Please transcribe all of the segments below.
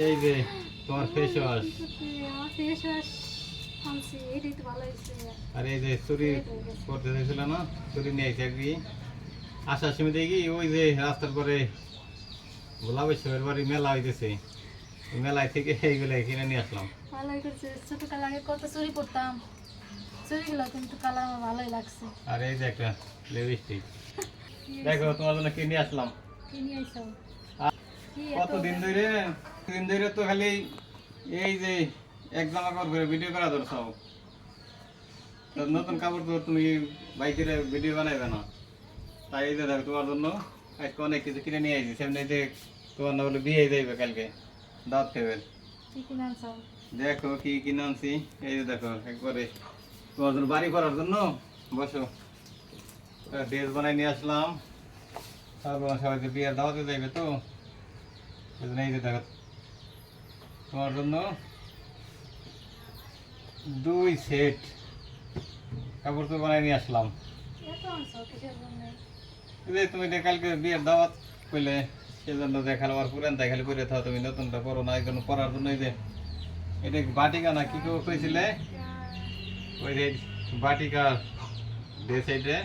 এই যে তোমার ফেস ওয়াশ ফেস ওয়াশ আনছি এটাই তো ভালো হয়েছে আর এই যে চুরি করতে চাইছিল না? চুরি নিয়ে আইছে একদি আসার সময় দেখি ওই যে রাস্তার পরে গোলাপ সাহেবের বাড়ি মেলা হইতেছে। মেলায় থেকে এইগুলো কিনে নিয়ে আসলাম। ভালোই করছে কালারে কত চুরি করতাম চুরিগুলো কিন্তু কালার আমার ভালোই লাগছে আর এই যে একটা লিপস্টিক দেখো তোমার জন্য কিনে আসলাম। কি নিয়ে আইসাও আর কি এত কতদিন ধরে দিন ধরে তো খালি এই যে এক জামা কাপড় করে ভিডিও করা ধরছো তো নতুন কাপড় তো তুমি বাইকের ভিডিও বানাইবে না। তাই এই যে দেখো তোমার জন্য আজকে অনেক কিছু কিনে নিয়ে আইছি। সেমনি যে তোমার না বলে বিয়ে যাইবে কালকে দাঁত খেবে দেখো কি কিনে আনছি। এই যে দেখো একবারে তোমার জন্য বাড়ি করার জন্য বসো। ড্রেস বানাই নিয়ে আসলাম। তারপর সবাইকে বিয়ের দাওয়াতে যাইবে তো এই যে দেখো তোমার জন্য দুই সেট কাপড় তো বানাই নিয়ে আসলাম। যে তুমি কালকে বিয়ের দাওয়াত করলে, সেজন্য দেখাল আর পুরান দেখালে করে থাও, তুমি নতুনটা পরো না, এই জন্য পরার জন্য যে এটা বাটিকা না কি কইছিলে? ওই যে বাটিকা দে সাইডে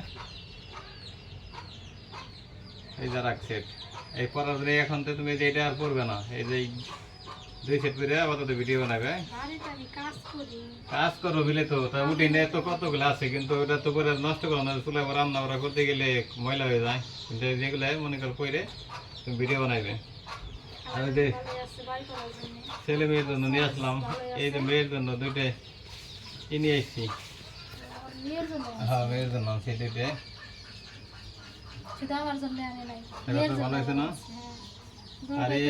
এই যা রাখছে। এই পরার জন্য এখন তো তুমি যে এটা আর পড়বে না, এই যে দুই সেট করে আপাতত ভিডিও বানাবে? কাজ করি। করো বিলে তো তা উঠে নিয়ে তো কতগুলো আছে কিন্তু ওটা তো করে নষ্ট করো না চুলা রান্না বান্না করতে গেলে ময়লা হয়ে যায়। কিন্তু যেগুলো মনে করো পরে তুমি ভিডিও বানাইবে। ওই যে ছেলে মেয়ের জন্য নিয়ে আসলাম। এই যে মেয়ের জন্য দুইটা কি নিয়ে এসছি হ্যাঁ মেয়ের জন্য সেই দুইটা। ভালো হয়েছে না? হ্যাঁ। আর এই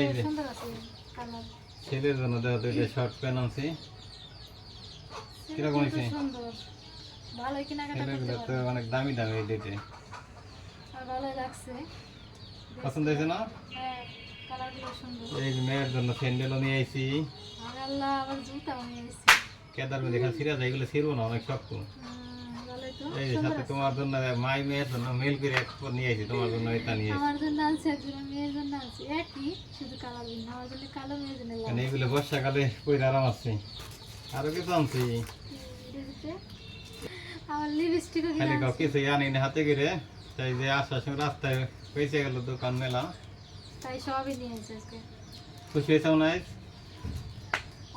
আছে ছেলের জন্য দেখো দুইটা শর্ট প্যান্ট আনছি। কীরকম হয়েছে? সুন্দর। ভালোই কেনাকাটা করতে তো অনেক দামি দামি এই দুইটা আর ভালোই লাগছে। পছন্দ হয়েছে না? হ্যাঁ এই মেয়ের জন্য স্যান্ডেলও নিয়ে আইছি। আল্লাহ আবার জুতাও নিয়ে এসেছি কেদার মধ্যে এখানে সিরা যায় এগুলো ছিড়বো না অনেক শক্ত। এই সাথে তোমার জন্য মাই মেয়ের জন্য মেল করে এক নিয়ে আইছি তোমার জন্য এটা নিয়ে আমার জন্য আনছি একজন মেয়ের জন্য আনছি একই শুধু কালার ভিন্ন আমার জন্য কালো মেয়ের জন্য মানে এগুলো বর্ষাকালে পরে আরাম আছে। আরও কিছু আনছি। আমার লিপস্টিকও কিনে আনি না হাতে করে। তাই যে আসার সময় রাস্তায় হয়েছে গেল দোকান মেলা। তাই সবই নিয়ে এসেছি খুশি হয়েছে হয়?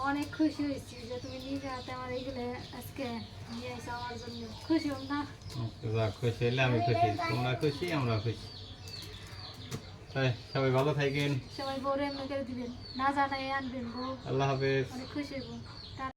অনেক খুশি হয়েছি যে তুমি নিজে হাতে আমার এইগুলো আজকে নিয়ে এসে আমার জন্য। খুশি হম না? খুশি হলে আমি খুশি। তোমরা খুশি আমরা খুশি। সবাই ভালো থাকেন। সবাই বউরে এমনি করে দিবেন। না জানাই আনবেন বউ। আল্লাহ হাফেজ। অনেক খুশি হইব।